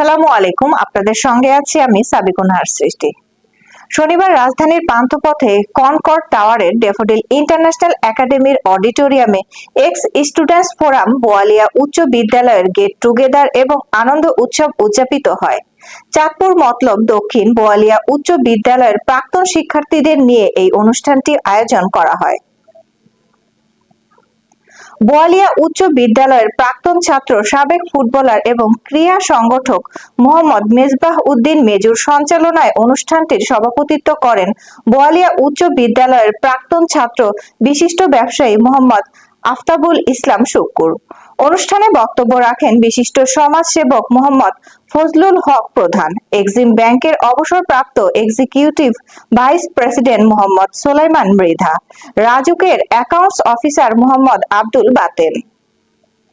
আসসালামু আলাইকুম। আপনাদের সঙ্গে আছি আমি সাবিকুনহার সৃষ্টি। শনিবার রাজধানীর পান্থপথে কনকর্ড টাওয়ারের ডেফোডিল ইন্টারন্যাশনাল একাডেমির অডিটোরিয়ামে এক্স স্টুডেন্টস ফোরাম বোয়ালিয়া উচ্চ বিদ্যালয়ের গেট টুগেদার এবং আনন্দ উৎসব উদযাপিত হয়। চাঁদপুর মতলব দক্ষিণ বোয়ালিয়া উচ্চ বিদ্যালয়ের প্রাক্তন শিক্ষার্থীদের নিয়ে এই অনুষ্ঠানটি আয়োজন করা হয়। বোয়ালিয়া উচ্চ বিদ্যালয়ের প্রাক্তন ছাত্র, সাবেক ফুটবলার এবং ক্রীড়া সংগঠক মোহাম্মদ মেজবাহ উদ্দিন মেজুর সঞ্চালনায় অনুষ্ঠানটির সভাপতিত্ব করেন বোয়ালিয়া উচ্চ বিদ্যালয়ের প্রাক্তন ছাত্র, বিশিষ্ট ব্যবসায়ী মোহাম্মদ আফতাবুল ইসলাম শুক্কুর। অনুষ্ঠানে বক্তব্য রাখেন বিশিষ্ট সমাজসেবক মোহাম্মদ ফজলুল হক প্রধান, এক্সিম ব্যাংকের অবসরপ্রাপ্ত executive vice president Mohammad Solaiman Mridha, রাজুকের accounts officer Mohammad Abdul Baten.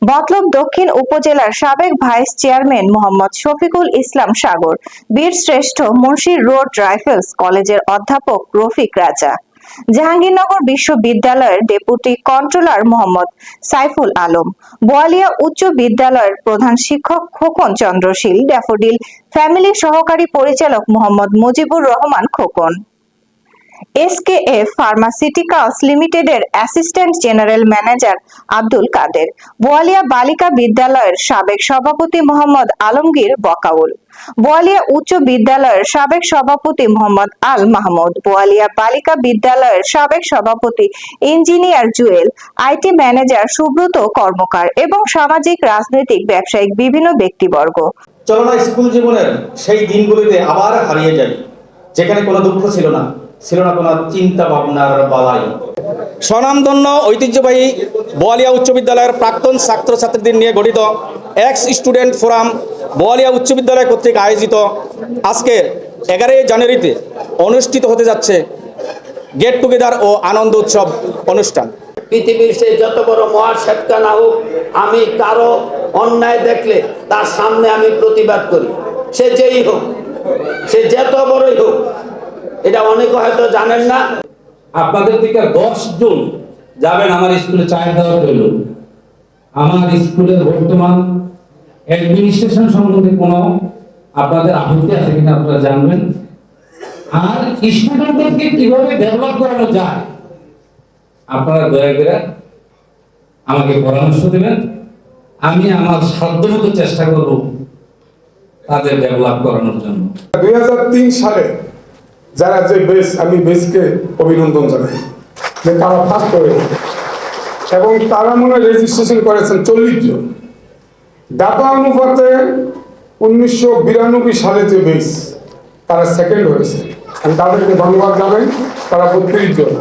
Matlab Dakshin উপজেলার সাবেক ভাইস চেয়ারম্যান মোহাম্মদ শফিকুল ইসলাম সাগর, বীর শ্রেষ্ঠ মুন্সির রোড রাইফেলস কলেজের অধ্যাপক রফিক রাজা। জাহাঙ্গীরনগর বিশ্ববিদ্যালয়ের ডেপুটি কন্ট্রোলার মোহাম্মদ সাইফুল আলম, বোয়ালিয়া উচ্চ বিদ্যালয়ের প্রধান শিক্ষক খোকন চন্দ্রশীল, ড্যাফোডিল ফ্যামিলি সহকারী পরিচালক মোহাম্মদ মুজিবুর রহমান খোকন। এসকেএফ ফার্মাসিউটিক্যালস লিমিটেডের assistant general manager Abdul Kader, Boalia বালিকা বিদ্যালয়ের সাবেক সভাপতি মোহাম্মদ আলমগীর বকাউল, বোয়ালিয়া উচ্চ বিদ্যালয়ের সাবেক সভাপতি মোহাম্মদ আল মাহমুদ, বোয়ালিয়া বালিকা বিদ্যালয়ের সাবেক সভাপতি engineer Jewel, IT manager Subrata Karmakar এবং সামাজিক, রাজনৈতিক, ব্যবসায়িক বিভিন্ন ব্যক্তিবর্গ। চলো না, স্কুল জীবনের সেই দিনগুলিতে আবার হারিয়ে যাই, যেখানে কোনো দুঃখ ছিল না। ছিল না কোনো চিন্তা ভাবনার বালাই। স্বনামধন্য ঐতিহ্যবাহী বোয়ালিয়া উচ্চ বিদ্যালয়ের প্রাক্তন ছাত্রছাত্রীদের নিয়ে গঠিত এক্স স্টুডেন্ট ফোরাম বোয়ালিয়া উচ্চ বিদ্যালয় কর্তৃক আয়োজিত আজকের এগারোই জানুয়ারিতে অনুষ্ঠিত হতে যাচ্ছে গেট টুগেদার ও আনন্দ উৎসব অনুষ্ঠান। পৃথিবীর সে যত বড় মহাসেটকা না হোক আমি কারও অন্যায় দেখলে তার সামনে আমি প্রতিবাদ করি। সে যেই হোক সে যত বড়ই হোক এটা অনেকে হয়তো জানেন না। আপনাদের থেকে দশ জন যাবেন আমার স্কুলে চায় দেওয়ার জন্য। আমার স্কুলের বর্তমান অ্যাডমিনিস্ট্রেশন সম্বন্ধে কোনো আপনাদের আপত্তি আছে কিনা আপনারা জানবেন। আর স্টুডেন্টদেরকে কীভাবে ডেভেলপ করানো যায় আপনারা দয়া করে আমাকে পরামর্শ দেবেন। আমি আমার সাধ্যমতো চেষ্টা করব তাদের ডেভেলপ করানোর জন্য। দুই হাজার তিন সালে যারা যে বেস আমি বেসকে অভিনন্দন জানাই যে তারা ফার্স্ট করে এবং তারা মনে রেজিস্ট্রেশন করেছেন চল্লিশ জন। ডাটা অনুপাতে উনিশশো বিরানব্বই সালে যে বেস তারা সেকেন্ড হয়েছে। আমি তাদেরকে ধন্যবাদ জানাই তারা বত্রিশ জন।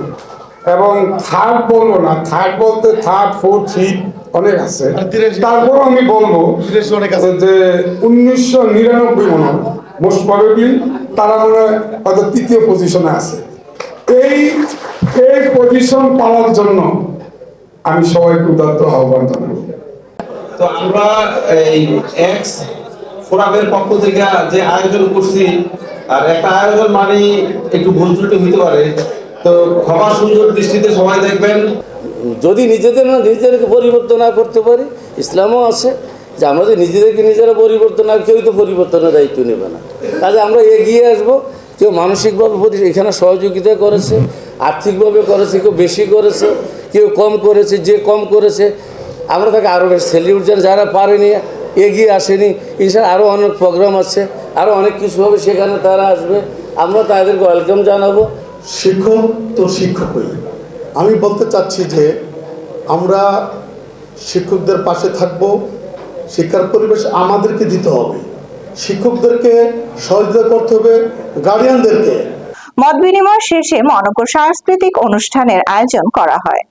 এবং থার্ড বলব না থার্ড বলতে থার্ড ফোর্থ ফিফথ অনেক আছে। তারপর আমি বলব যে উনিশশো নিরানব্বই মনে হয়। মোস্ট প্রবেবলি তারা মনে হয় হয়তো তৃতীয় পজিশনে আছে। এই এই পজিশন পাওয়ার জন্য আমি সবাইকে উদাত্ত আহ্বান জানাব। তো আমরা এই এক্স ফোরামের পক্ষ থেকে যে আয়োজন করছি আর একটা আয়োজন মানে একটু ভুল ত্রুটি হইতে পারে। তো ক্ষমা সুন্দর দৃষ্টিতে সবাই দেখবেন। যদি নিজেদের না নিজেদেরকে পরিবর্তন না করতে পারি ইসলামও আছে। যে আমরা নিজেদেরকে নিজেরা পরিবর্তন আর কেউ তো পরিবর্তনের দায়িত্ব নেবে না। কাজে আমরা এগিয়ে আসব, কেউ মানসিকভাবে প্রতি এখানে সহযোগিতা করেছে, আর্থিকভাবে করেছে, কেউ বেশি করেছে, কেউ কম করেছে, যে কম করেছে। আমরা তাকে আরও বেশি সেলিউট জানি যারা পারেনি, এগিয়ে আসেনি। ইনশাল্লাহ আরও অনেক প্রোগ্রাম আছে আরও অনেক কিছু হবে, সেখানে তারা আসবে। আমরা তাদেরকে ওয়েলকাম জানাব। শিক্ষক তো শিক্ষকই। আমি বলতে চাচ্ছি যে আমরা শিক্ষকদের পাশে থাকব শিক্ষার পরিবেশ আমাদেরকে দিতে হবে। শিক্ষকদেরকে সহযোগিতা করতে হবে গার্ডিয়ানদেরকে মত বিনিময় শেষে মনজ্ঞ সাংস্কৃতিক অনুষ্ঠানের আয়োজন করা হয়।